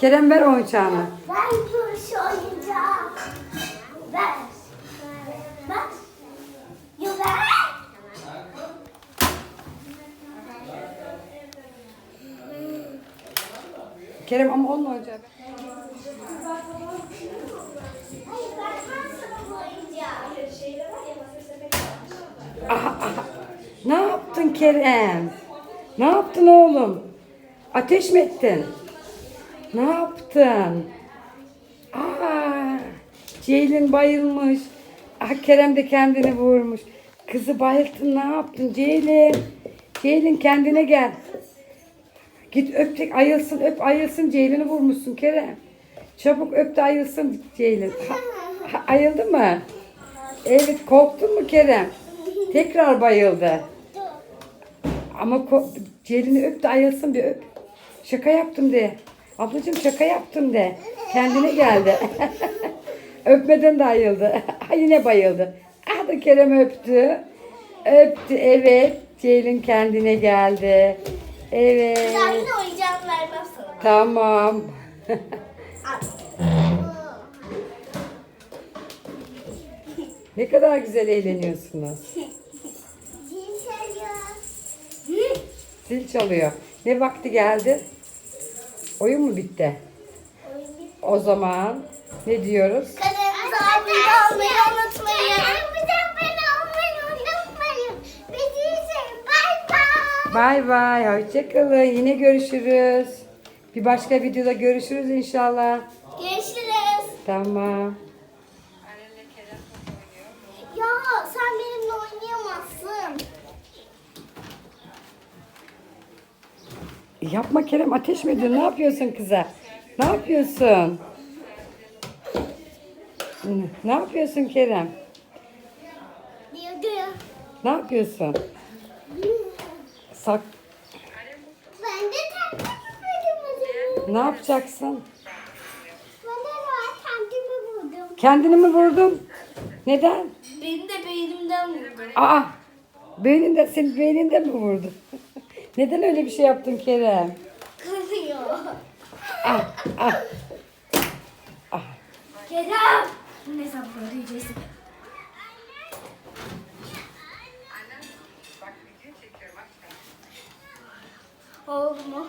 Kerem ver oyuncağını. Ver şu oyuncağı. Ver. Ver. Ya ver. Kerem ama onun oyuncağı. Hayır vermem sana bu oyuncağı. Aha, aha. Ne yaptın Kerem? Ne yaptın oğlum? Ateş mi ettin? Ne yaptın? Aa, Ceylin bayılmış. Ah Kerem de kendini vurmuş. Kızı bayılttın ne yaptın Ceylin? Ceylin kendine gel. Git öp tek ayılsın öp ayılsın Ceylin'i vurmuşsun Kerem. Çabuk öp de ayılsın Ceylin. Ha, ha, ayıldı mı? Evet korktun mu Kerem? Tekrar bayıldı. Ama Ceylin'i öp de ayılsın bir öp. Şaka yaptım de. Ablacığım şaka yaptım de. Kendine geldi. Öpmeden de ayıldı. Yine bayıldı. Ah da Kerem öptü. Öptü evet. Ceylin kendine geldi. Evet. Ben vermem sana. Tamam. Ne kadar güzel eğleniyorsunuz. Zil çalıyor. Ne vakti geldi? Oyun mu bitti? O zaman ne diyoruz? Kanalımıza abone olmayı unutmayın. Kanalımıza abone olmayı unutmayın. Bizi izleyin. Bay bay. Bay bay. Hoşçakalın. Yine görüşürüz. Bir başka videoda görüşürüz inşallah. Görüşürüz. Tamam. Yapma Kerem ateş mi ediyorsun? Ne yapıyorsun kıza? Ne yapıyorsun? Ne yapıyorsun Kerem? Ne yapıyorsun? Sak Ben de kendimi vurdum. ne yapacaksın? Ben de kendimi vurdum. Kendini mi vurdun? Neden? Beni de beynimden vurdu. Aa! Beyninde, senin beyninde mi vurdu? Neden öyle bir şey yaptın Kerem? Kızıyor. Ah, ah. Kerem. Ne zaman ödeyeceksin? Oldu mu?